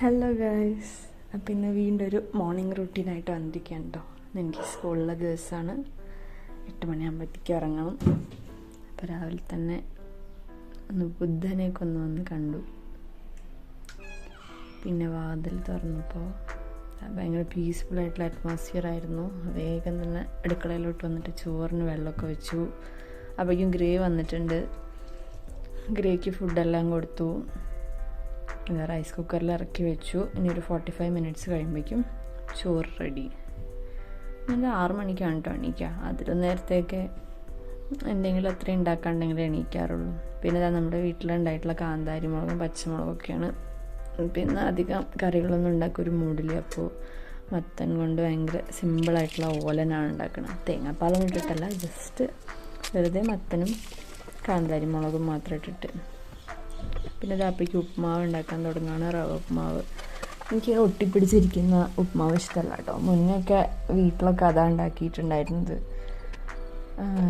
Hello guys അപ്പം ഇന്ന് വീണ്ടും ഒരു മോർണിംഗ് റൂട്ടീനായിട്ട് വന്നിരിക്കുകയാണ് കേട്ടോ എനിക്ക് സ്കൂളിലെ ദിവസമാണ് എട്ട് മണിയാകുമ്പോഴത്തേക്ക് ഇറങ്ങണം അപ്പോൾ രാവിലെ തന്നെ ഒന്ന് ബുദ്ധനെയൊക്കെ ഒന്ന് വന്ന് കണ്ടു. പിന്നെ വാതിൽ തുറന്നപ്പോൾ ഭയങ്കര പീസ്ഫുൾ ആയിട്ടുള്ള അറ്റ്മോസ്ഫിയർ ആയിരുന്നു. വേഗം തന്നെ അടുക്കളയിലോട്ട് വന്നിട്ട് ചോറിന് വെള്ളമൊക്കെ വെച്ചു. അപ്പോഴേക്കും ഗ്രേ വന്നിട്ടുണ്ട്. ഗ്രേക്ക് ഫുഡെല്ലാം കൊടുത്തു. ഇത് റൈസ് കുക്കറിൽ ഇറക്കി വെച്ചു. ഇനി ഒരു ഫോർട്ടി ഫൈവ് മിനിറ്റ്സ് കഴിയുമ്പോഴേക്കും ചോറ് റെഡി നല്ല ആറ് മണിക്കാണ് കേട്ടോ എണീക്കുക അതിലും നേരത്തെയൊക്കെ എന്തെങ്കിലും അത്രയും ഉണ്ടാക്കാണ്ടെങ്കിൽ എണീക്കാറുള്ളൂ. പിന്നെ ഇതാ നമ്മുടെ വീട്ടിലുണ്ടായിട്ടുള്ള കാന്താരി മുളകും പച്ചമുളകൊക്കെയാണ് പിന്നെ അധികം കറികളൊന്നും ഉണ്ടാക്കുക ഒരു മൂഡില്ല അപ്പോൾ മത്തൻ കൊണ്ട് ഭയങ്കര സിമ്പിളായിട്ടുള്ള ഓലനാണ് ഉണ്ടാക്കുന്നത് തേങ്ങാപ്പാലൊന്നും ഇട്ടിട്ടല്ല ജസ്റ്റ് വെറുതെ മത്തനും കാന്താരി മുളകും മാത്രം ഇട്ടിട്ട്. പിന്നെ ദാപ്പയ്ക്ക് ഉപ്മാവ് ഉണ്ടാക്കാൻ തുടങ്ങുകയാണ് റവ ഉപ്മാവ്. എനിക്ക് ഒട്ടിപ്പിടിച്ചിരിക്കുന്ന ഉപ്മാവ് ഇഷ്ടമല്ല കേട്ടോ. മുന്നൊക്കെ വീട്ടിലൊക്കെ അതാ ഉണ്ടാക്കിയിട്ടുണ്ടായിരുന്നത്.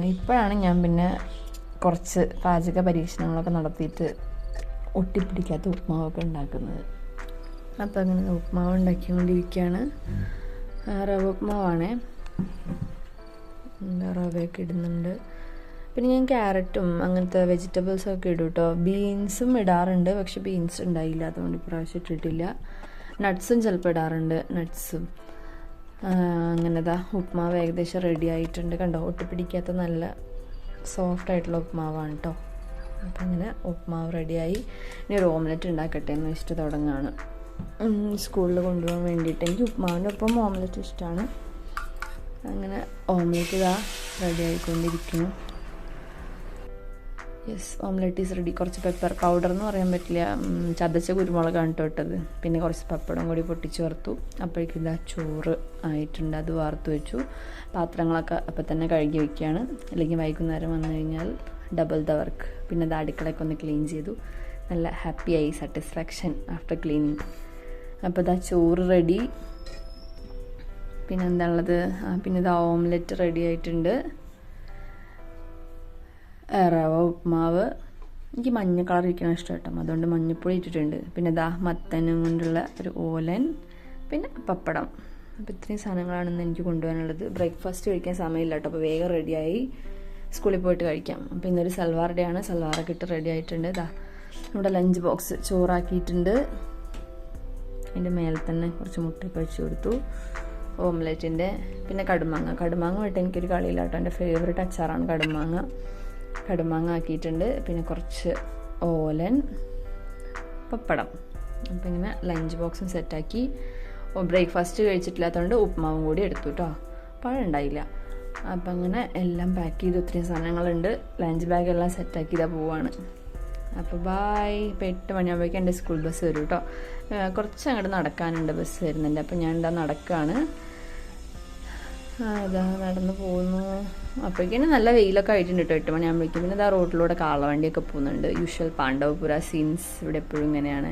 ഇപ്പോഴാണ് ഞാൻ പിന്നെ കുറച്ച് പാചക പരീക്ഷണങ്ങളൊക്കെ നടത്തിയിട്ട് ഒട്ടിപ്പിടിക്കാത്ത ഉപ്മാവൊക്കെ ഉണ്ടാക്കുന്നത്. അപ്പോൾ അങ്ങനെ ഉപ്മാവ് ഉണ്ടാക്കിക്കൊണ്ടിരിക്കുകയാണ്. റവ ഉപ്മാവാണേ. റവയൊക്കെ ഇടുന്നുണ്ട്. പിന്നെ ഞാൻ ക്യാരറ്റും അങ്ങനത്തെ വെജിറ്റബിൾസ് ഒക്കെ ഇടും കേട്ടോ ബീൻസും ഇടാറുണ്ട് പക്ഷെ ബീൻസ് ഉണ്ടായില്ല. അതുകൊണ്ട് ഇപ്രാവശ്യം ഇട്ടിട്ടില്ല. നട്ട്സും ചിലപ്പോൾ ഇടാറുണ്ട് നട്ട്സും. അങ്ങനെതാ. ഉപ്മാവ് ഏകദേശം റെഡി ആയിട്ടുണ്ട് കണ്ടോ? ഒട്ടിപ്പിടിക്കാത്ത നല്ല സോഫ്റ്റ് ആയിട്ടുള്ള ഉപ്മാവാണ് കേട്ടോ അപ്പം അങ്ങനെ ഉപ്മാവ് റെഡിയായി ഇനി ഒരു ഓംലെറ്റ് ഉണ്ടാക്കട്ടെ എന്ന് വെച്ചിട്ട് തുടങ്ങുകയാണ് സ്കൂളിൽ കൊണ്ടുപോകാൻ വേണ്ടിയിട്ട്. എനിക്ക് ഉപ്മാവിന്റെ ഒപ്പം ഓംലെറ്റ് ഇഷ്ടമാണ് അങ്ങനെ ഓംലെറ്റ് ഇതാ റെഡി ആയിക്കൊണ്ടിരിക്കുന്നു. യെസ് ഓംലെറ്റ് ഈസ് റെഡി കുറച്ച് പെപ്പർ പൗഡർ എന്ന് പറയാൻ പറ്റില്ല. ചതച്ച കുരുമുളകാണ് കേട്ടോ ഇട്ടത്. പിന്നെ കുറച്ച് പപ്പടം കൂടി പൊട്ടിച്ച് വറുത്തു. അപ്പോഴേക്കും ഇതാ ചോറ് ആയിട്ടുണ്ട്. അത് വാർത്ത് വെച്ചു. പാത്രങ്ങളൊക്കെ അപ്പം തന്നെ കഴുകി വയ്ക്കുകയാണ് അല്ലെങ്കിൽ വൈകുന്നേരം വന്നു കഴിഞ്ഞാൽ ഡബിൾ ദ വർക്ക് പിന്നെ അത് അടുക്കളയൊക്കെ ഒന്ന് ക്ലീൻ ചെയ്തു. നല്ല ഹാപ്പിയായി സാറ്റിസ്ഫാക്ഷൻ ആഫ്റ്റർ ക്ലീനിങ് അപ്പോൾ ഇതാ ചോറ് റെഡി പിന്നെ എന്താണുള്ളത്? പിന്നെ ഇത് ഓംലെറ്റ് റെഡി ആയിട്ടുണ്ട്. റവ ഉപ്മാവ്. എനിക്ക് മഞ്ഞ കളർ ഇരിക്കണം ഇഷ്ടം കേട്ടോ അതുകൊണ്ട് മഞ്ഞപ്പൊടി ഇട്ടിട്ടുണ്ട്. പിന്നെ ദാ മത്തനും കൊണ്ടുള്ള ഒരു ഓലൻ. പിന്നെ പപ്പടം. അപ്പോൾ ഇത്രയും സാധനങ്ങളാണെന്ന് എനിക്ക് കൊണ്ടുപോകാനുള്ളത് ബ്രേക്ക്ഫാസ്റ്റ് കഴിക്കാൻ സമയമില്ല കേട്ടോ അപ്പോൾ വേഗം റെഡിയായി സ്കൂളിൽ പോയിട്ട് കഴിക്കാം. അപ്പോൾ ഇന്നൊരു സൽവാർ ഡേ ആണ്. സൽവാറൊക്കെ ഇട്ട് റെഡി ആയിട്ടുണ്ട്. ദാ നമ്മുടെ ലഞ്ച് ബോക്സ് ചോറാക്കിയിട്ടുണ്ട്. അതിന്റെ മേലെ തന്നെ കുറച്ച് മുട്ടയൊക്കെ വെച്ച് കൊടുത്തു. ഓംലെറ്റിന്റെ പിന്നെ കടുമാങ്ങ. കടുമാങ്ങ വിട്ട് എനിക്കൊരു കളിയില്ല എന്റെ ഫേവറേറ്റ് അച്ചാറാണ് കടുമാങ്ങ. കടുമാങ്ങ ആക്കിയിട്ടുണ്ട് പിന്നെ കുറച്ച് ഓലൻ പപ്പടം. അപ്പം ഇങ്ങനെ ലഞ്ച് ബോക്സും സെറ്റാക്കി. ബ്രേക്ക്ഫാസ്റ്റ് കഴിച്ചിട്ടില്ലാത്തതുകൊണ്ട് ഉപ്മാവും കൂടി എടുത്തു കേട്ടോ പഴം ഉണ്ടായില്ല. അപ്പം അങ്ങനെ എല്ലാം പാക്ക് ചെയ്ത്. ഒത്തിരി സാധനങ്ങളുണ്ട്. ലഞ്ച് ബാഗ് എല്ലാം സെറ്റാക്കി ഇതാ പോവാണ്. അപ്പോൾ ബായ് ഇപ്പോൾ എട്ട് മണിയാകുമ്പോഴേക്കും എന്റെ സ്കൂൾ ബസ് വരും കേട്ടോ കുറച്ച് അങ്ങോട്ട് നടക്കാനുണ്ട് ബസ് വരുന്നുണ്ട്. അപ്പോൾ ഞാൻ എന്താ നടക്കുകയാണ് ഇതാ നടന്ന് പോകുന്നു. അപ്പോഴേക്കും നല്ല വെയിലൊക്കെ ആയിട്ടുണ്ട് കേട്ടോ എട്ട് മണിയാകുമ്പോഴേക്കും പിന്നെ ഇതാ റോഡിലൂടെ കാളവണ്ടിയൊക്കെ പോകുന്നുണ്ട്. യൂഷ്വൽ പാണ്ഡവപുര സീൻസ് ഇവിടെ എപ്പോഴും ഇങ്ങനെയാണ്.